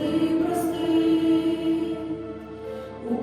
Ти прости, у